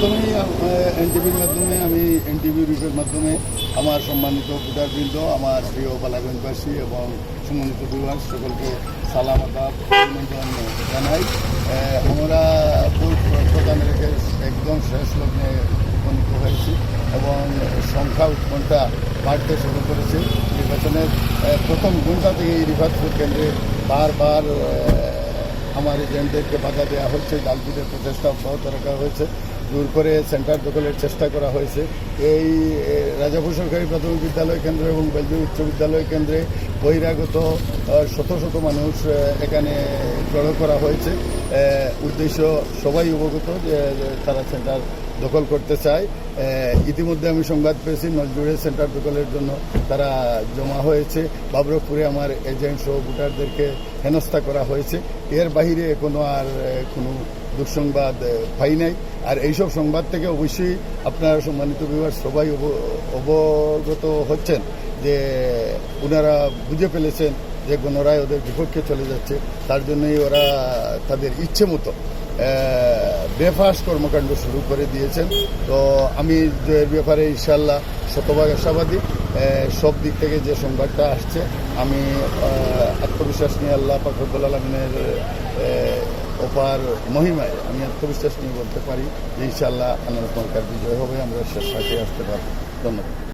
প্রথমেই এনটিভির মাধ্যমে, আমি এনটিভি রিপের মাধ্যমে আমার সম্মানিত ভোটারবৃন্দ, আমার প্রিয় বালাগঞ্জবাসী এবং সম্মানিত বিভাগ সকলকে সালাম অভিনন্দন জানাই। আমরা প্রদানের রেখে একদম শেষ লগ্নে উপনীত হয়েছি এবং সংখ্যা উৎকণ্ঠা বাড়তে শুরু করেছে। নির্বাচনের প্রথম ঘণ্টা থেকে এই রিফাতপুর কেন্দ্রে বারবার আমার এজেন্টদেরকে বাধা দেওয়া হচ্ছে, ডালপিটের প্রচেষ্টা অব্যাহত রাখা হয়েছে। দূর করে সেন্টার দখলের চেষ্টা করা হয়েছে। এই রাজাপুর সরকারি প্রাথমিক বিদ্যালয় কেন্দ্র এবং বেলজিং উচ্চ বিদ্যালয় কেন্দ্রে বহিরাগত শত শত মানুষ এখানে জড়ো করা হয়েছে। উদ্দেশ্য সবাই অবগত যে তারা সেন্টার দখল করতে চায়। ইতিমধ্যে আমি সংবাদ পেয়েছি নজরুড়ে সেন্টার দখলের জন্য তারা জমা হয়েছে। বাবরকপুরে আমার এজেন্ট সহ ভোটারদেরকে হেনস্থা করা হয়েছে। এর বাইরে কোনো আর কোনো দুঃসংবাদ পাই নাই। আর এইসব সংবাদ থেকে অবশ্যই আপনারা সম্মানিত বিভাগ সবাই অব- অবগত হচ্ছেন যে ওনারা বুঝে ফেলেছেন যে গণরায় ওদের বিপক্ষে চলে যাচ্ছে, তার জন্যই ওরা তাদের ইচ্ছে মতো বেফাস কর্মকাণ্ড শুরু করে দিয়েছেন। তো আমি এর ব্যাপারে ইনশাল্লাহ শতভাগ আশাবাদী। সব দিক থেকে যে সংবাদটা আসছে, আমি আত্মবিশ্বাস নিয়ে আল্লাহ পাকরবুল আলমিনের অপার মহিমায় আমি আত্মবিশ্বাস নিয়ে বলতে পারি যে ইনশাল্লাহ আনন্দ সরকার বিজয় হবে, আমরা শেষ সাথে আসতে পারব। ধন্যবাদ।